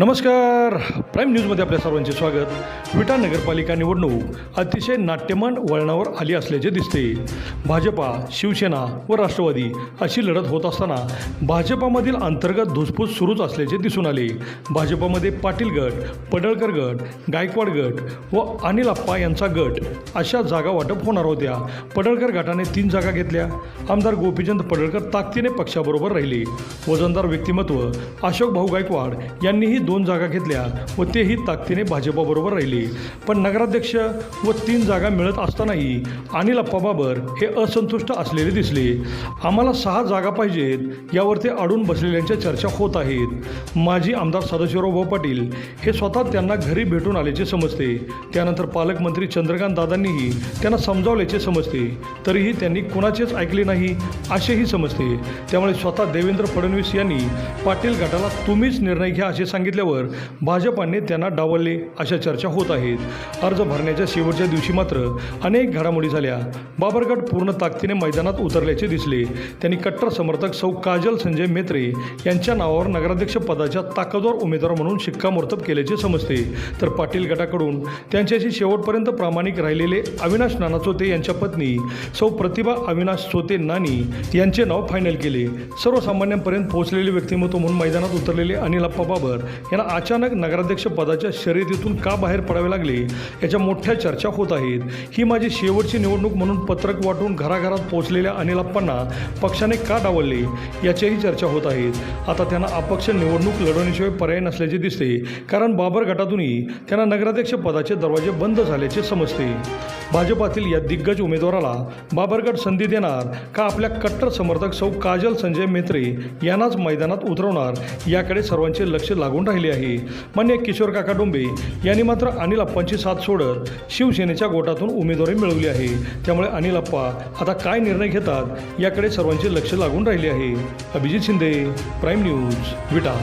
नमस्कार. प्राईम न्यूजमध्ये आपल्या सर्वांचे स्वागत. विटा नगरपालिका निवडणूक अतिशय नाट्यमान वळणावर आली असल्याचे दिसते. भाजपा शिवसेना व राष्ट्रवादी अशी लढत होत असताना भाजपामधील अंतर्गत धुसफूस सुरूच असल्याचे दिसून आले. भाजपामध्ये पाटील गट पडळकर गट गायकवाड गट व अनिल अप्पा यांचा गट अशा जागा वाटप होणार होत्या. पडळकर गटाने तीन जागा घेतल्या. आमदार गोपीचंद पडळकर ताकदीने पक्षाबरोबर राहिले. वजनदार व्यक्तिमत्व अशोक भाऊ गायकवाड यांनीही दोन जागा घेतल्या व तेही ताकदीने भाजपाबरोबर राहिले. पण नगराध्यक्ष व तीन जागा मिळत असतानाही अनिल अप्पा बाबर हे असंतुष्ट असलेले दिसले. आम्हाला सहा जागा पाहिजेत यावर ते अडून बसलेल्यांच्या चर्चा होत आहेत. माजी आमदार सदाशिवराव भाऊ पाटील हे स्वतः त्यांना घरी भेटून आल्याचे समजते. त्यानंतर पालकमंत्री चंद्रकांत दादांनीही त्यांना समजावल्याचे समजते. तरीही त्यांनी कुणाचेच ऐकले नाही असेही समजते. त्यामुळे स्वतः देवेंद्र फडणवीस यांनी पाटील गटाला तुम्हीच निर्णय घ्या असे सांगितले. सांगितल्यावर भाजपाने त्यांना डावलले अशा चर्चा होत आहेत. अर्ज भरण्याच्या शेवटच्या दिवशी मात्र अनेक घडामोडी झाल्या. बाबरगड पूर्ण ताकदीने मैदानात उतरल्याचे दिसले. त्यांनी कट्टर समर्थक सौ काजल संजय मेत्रे यांच्या नावावर नगराध्यक्ष पदाच्या ताकदवर उमेदवार म्हणून शिक्कामोर्तब केल्याचे समजते. तर पाटील गटाकडून त्यांच्याशी शेवटपर्यंत प्रामाणिक राहिलेले अविनाश नाना चोते यांच्या पत्नी सौ प्रतिभा अविनाश चोते नानी यांचे नाव फायनल केले. सर्वसामान्यांपर्यंत पोहोचलेले व्यक्तिमत्व म्हणून मैदानात उतरलेले अनिल अप्पा बाबर यांना अचानक नगराध्यक्ष पदाच्या शर्यतीतून का बाहेर पडावे लागले याच्या मोठ्या चर्चा होत आहेत. ही माझी शेवटची निवडणूक म्हणून पत्रक वाटून घराघरात पोहोचलेल्या अनिल अप्पांना पक्षाने का डावलले याच्याही चर्चा होत आहेत. आता त्यांना अपक्ष निवडणूक लढवण्याशिवाय पर्याय नसल्याचे दिसते कारण बाबर गटातूनही त्यांना नगराध्यक्ष पदाचे दरवाजे बंद झाल्याचे समजते. भाजपातील या दिग्गज उमेदवाराला बाबरगड संधी देणार का आपल्या कट्टर समर्थक सौ काजल संजय मेत्रे यांनाच मैदानात उतरवणार याकडे सर्वांचे लक्ष लागून राहिली आहे. मान्य किशोर काका डोंबे यांनी मात्र अनिल अप्पांची साथ सोडत शिवसेनेच्या गोटातून उमेदवारी मिळवली आहे. त्यामुळे अनिल अप्पा आता काय निर्णय घेतात याकडे सर्वांचे लक्ष लागून राहिले आहे. Abhijit Shinde prime news Vita.